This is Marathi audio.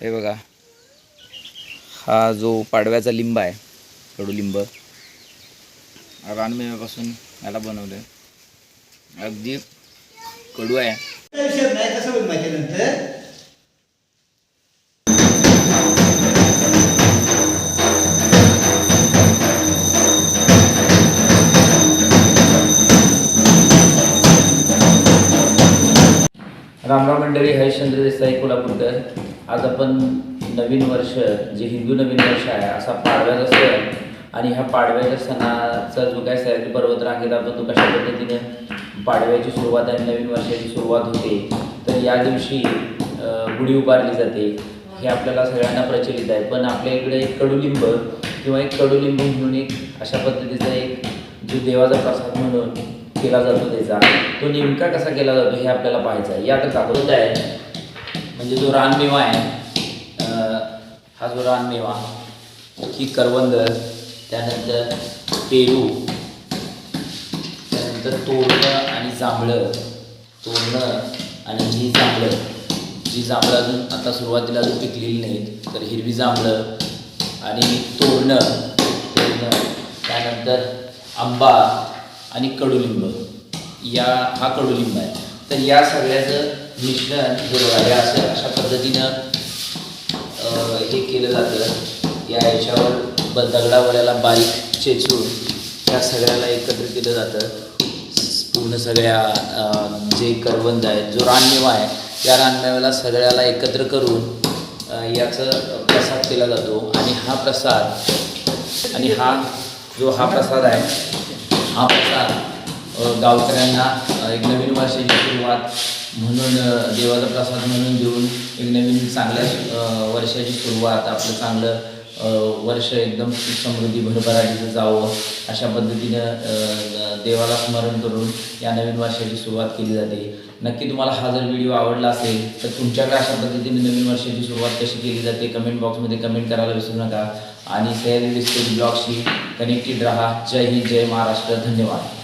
हे बघा. हा जो पाडव्याचा लिंब आहे कडुलिंब. रानमेव्यापासून याला बनवलं अगदी कडू आहे. रामराव मंडळी हरिश्चंद्र देसाई कोल्हापूरकर. आज आपण नवीन वर्ष जे हिंदू नवीन वर्ष आहे असा पाडव्याचा सण आणि ह्या पाडव्याच्या सणाचा जो काय सह्याद्री पर्वत रांगेत आपण तो कशा पद्धतीने पाडव्याची सुरुवात आणि नवीन वर्षाची सुरुवात होते तर या दिवशी गुढी उभारली जाते. हे आपल्याला सगळ्यांना प्रचलित आहे. पण आपल्या इकडे एक कडुलिंब किंवा एक कडुलिंब म्हणून एक अशा पद्धतीचा एक जो देवाचा प्रसाद म्हणून केला जातो त्याचा. तो नेमका कसा केला जातो हे आपल्याला पाहायचं आहे. यात दाखवत आहे? म्हणजे जो रानमेवा आहे हा जो रानमेवा ही करवंदर त्यानंतर पेरू त्यानंतर तोरणं आणि जांभळं तोरणं आणि ही जांभळं. जी जांभळं अजून आता सुरुवातीला अजून पिकलेली नाहीत तर हिरवी जांभळं आणि तोरणं तोरणं. त्यानंतर आंबा आणि कडुलिंब. या हा कडुलिंब आहे. तर या सगळ्याचं मिश्रण जे या असं अशा पद्धतीनं हे केलं जातं. या याच्यावर ब दगडावड्याला बारीक चेचून त्या सगळ्याला एकत्र केलं जातं. पूर्ण सगळ्या जे करवंद आहेत जो रानमेवा आहे त्या रानमेव्याला सगळ्याला एकत्र करून याचं प्रसाद केला जातो. आणि हा प्रसाद आणि हा जो हा प्रसाद आहे हा प्रसाद गावकऱ्यांना एक नवीन वर्षाची सुरुवात म्हणून देवाचा प्रसाद म्हणून देऊन एक नवीन चांगल्या वर्षाची सुरुवात आपलं चांगलं वर्ष एकदम समृद्धी भरभराटीचं जावं अशा पद्धतीनं देवाला स्मरण करून या नवीन वर्षाची सुरुवात केली जाते. नक्की तुम्हाला हा जर व्हिडिओ आवडला असेल तर तुमच्याकडे अशा पद्धतीने नवीन वर्षाची सुरुवात कशी केली जाते कमेंट बॉक्समध्ये कमेंट करायला विसरू नका. आणि सह्याद्री डिस्कवरी ब्लॉगशी कनेक्टेड राहा. जय हिंद जय महाराष्ट्र. धन्यवाद.